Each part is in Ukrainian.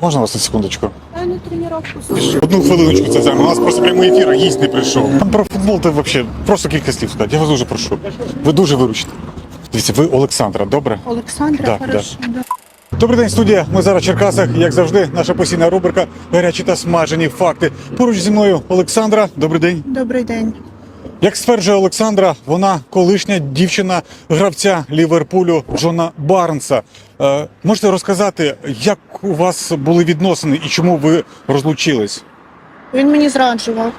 Можна вас на секундочку? На тренировку Одну хвилиночку це займе. У нас просто прямий ефір, а гість не прийшов. Там про футбол ти взагалі просто кілька слів сказати. Я вас дуже прошу. Ви дуже виручите. Дивіться, ви Олександра, добре? Олександра, Да, хорошо. Да. Добрий день, студія. Ми зараз в Черкасах. Як завжди, наша постійна рубрика гарячі та смажені факти. Поруч зі мною Олександра. Добрий день. Добрий день. Як стверджує Олександра, вона колишня дівчина гравця Ліверпулю Джона Барнса. Е, можете розказати, як у вас були відносини і чому ви розлучились? Він мені зраджував.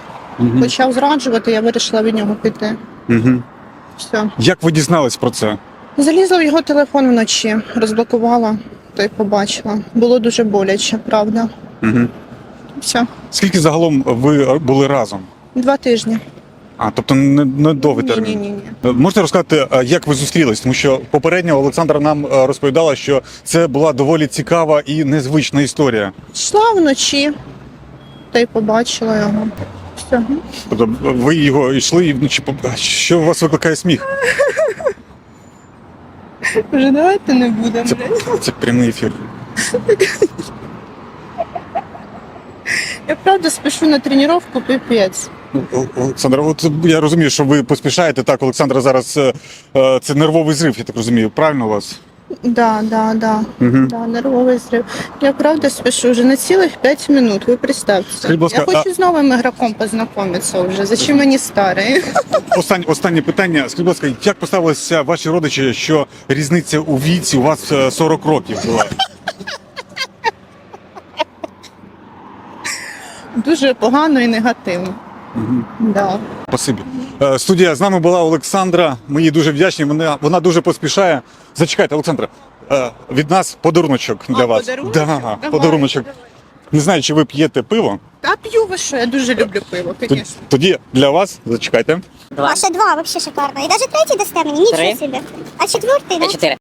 Почав зраджувати, я вирішила від нього піти. Угу. Все. Як ви дізнались про це? Залізла в його телефон вночі, розблокувала, то й побачила. Було дуже боляче, правда. Угу. Все. Скільки загалом ви були разом? Два тижні. А, тобто не, не довгий термін. ні, ні, ні. Е, Можете розказати, е, як ви зустрілись? Тому що попередньо Олександра нам е, розповідала, що це була доволі цікава і незвична історія. Йшла вночі, та й побачила його. Все. Тобто ви його йшли і вночі що у вас викликає сміх? Вже давайте не будемо. Це, це прямий ефір. Я правда спішу на тренування піпець. Ну, Олександра, от я розумію, що ви поспішаєте. Так, Олександра зараз е, е, це нервовий зрив, я так розумію. Правильно у вас? Да, да, да. Угу. Да, нервовий зрив. Я правда спішу вже на цілих 5 минут, ви представте. Я хочу з новим ігроком познайомитися вже. Зачем мені старий? Останнє, останнє питання. Скажіть, будь ласка, як поставилися ваші родичі, що різниця у віці у вас е, 40 років була? Дуже погано і негативно. Мгм. Да. Спасибі. Е, Студія з нами була Олександра. Ми їй дуже вдячні. Вона, вона дуже поспішає. Зачекайте, Олександра. е, Від нас подаруночок для А, вас. подаруночок? Да, Давай, подаруночок. Не знаю, чи ви п'єте пиво. Та п'ю ви що, я дуже люблю пиво, звісно. тоді для вас зачекайте. А ще два вообще шикарно. І навіть третій дасте мені, нічого Три. собі. А четвертий, да? А чотири.